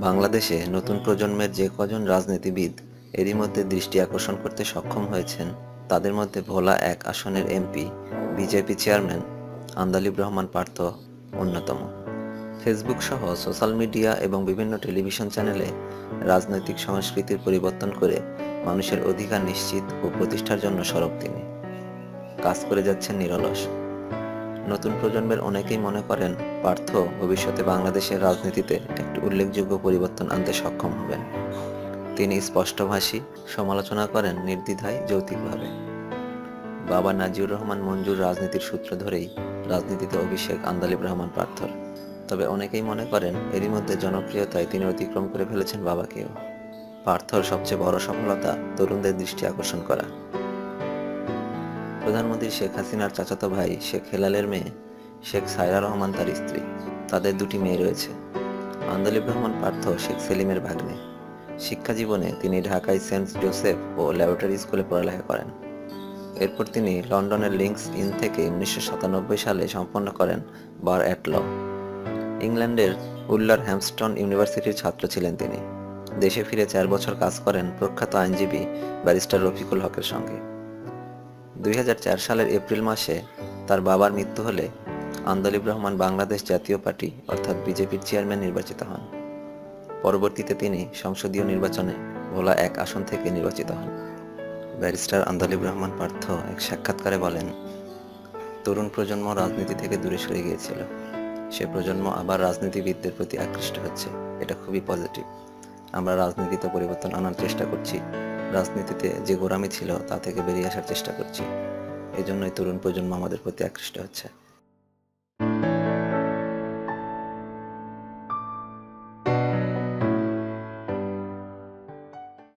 বাংলাদেশে নতুন প্রজন্মের যে কজন রাজনীতিবিদ এরই মধ্যে দৃষ্টি আকর্ষণ করতে সক্ষম হয়েছেন তাদের মধ্যে ভোলা এক আসনের MP BJP chairman Andalib Rahman Partha অন্যতম। ফেসবুক সহ সোশ্যাল মিডিয়া এবং বিভিন্ন টেলিভিশন চ্যানেলে রাজনৈতিক সংস্কৃতির পরিবর্তন করে মানুষের অধিকার নিশ্চিত ও প্রতিষ্ঠার জন্য সরব তিনি। কাজ করে যাচ্ছেন নিরলস। নতুন প্রজন্মের অনেকেই মনে করেন পার্থ ভবিষ্যতে বাংলাদেশের রাজনীতিতে একটি উল্লেখযোগ্য পরিবর্তন আনতে সক্ষম হবেন। তিনি স্পষ্টভাষী, সমালোচনা করেন নির্দ্বিধায় যৌতিকভাবে বাবা নাজিউর রহমান মঞ্জুর রাজনীতির সূত্র ধরেই রাজনীতিতে অভিষেক আন্দালিব রহমান পার্থর। তবে অনেকেই মনে করেন এরই মধ্যে জনপ্রিয়তায় তিনি অতিক্রম করে ফেলেছেন বাবাকেও। পার্থর সবচেয়ে বড় সফলতা তরুণদের দৃষ্টি আকর্ষণ করা। প্রধানমন্ত্রী শেখ হাসিনার চাচাতো ভাই শেখ হেলালের মেয়ে শেখ সায়রা রহমান তার স্ত্রী। তাদের দুটি মেয়ে রয়েছে। আন্দালিব রহমান পার্থ শেখ সেলিমের ভাগ্নে। শিক্ষা জীবনে তিনি ঢাকায় সেন্ট জোসেফ ও ল্যাবরেটরি স্কুলে পড়ালেখা করেন। এরপর তিনি লন্ডনের লিঙ্কস ইন থেকে উনিশশো সাতানব্বই সালে সম্পন্ন করেন বার অ্যাট ল। ইংল্যান্ডের উল্লার হ্যামস্টন ইউনিভার্সিটির ছাত্র ছিলেন তিনি। দেশে ফিরে চার বছর কাজ করেন প্রখ্যাত আইনজীবী ব্যারিস্টার রফিকুল হকের সঙ্গে। দুই হাজার চার সালের এপ্রিল মাসে তার বাবার মৃত্যু হলে আন্দলিব রহমান বাংলাদেশ জাতীয় পার্টি, অর্থাৎ বিজেপির চেয়ারম্যান নির্বাচিত হন। পরবর্তীতে তিনি সংসদীয় নির্বাচনে ভোলা এক আসন থেকে নির্বাচিত হন। ব্যারিস্টার আন্দলিব রহমান পার্থ এক সাক্ষাৎকারে বলেন, তরুণ প্রজন্ম রাজনীতি থেকে দূরে সরে গিয়েছিল। সে প্রজন্ম আবার রাজনীতিবিদদের প্রতি আকৃষ্ট হচ্ছে। এটা খুবই পজিটিভ। আমরা রাজনীতিতে পরিবর্তন আনার চেষ্টা করছি। রাজনীতিতে যে গোড়ামি ছিল তা থেকে বেরিয়ে আসার চেষ্টা করছি। এই জন্যই তরুণ প্রজন্ম আমাদের প্রতি আকৃষ্ট হচ্ছে।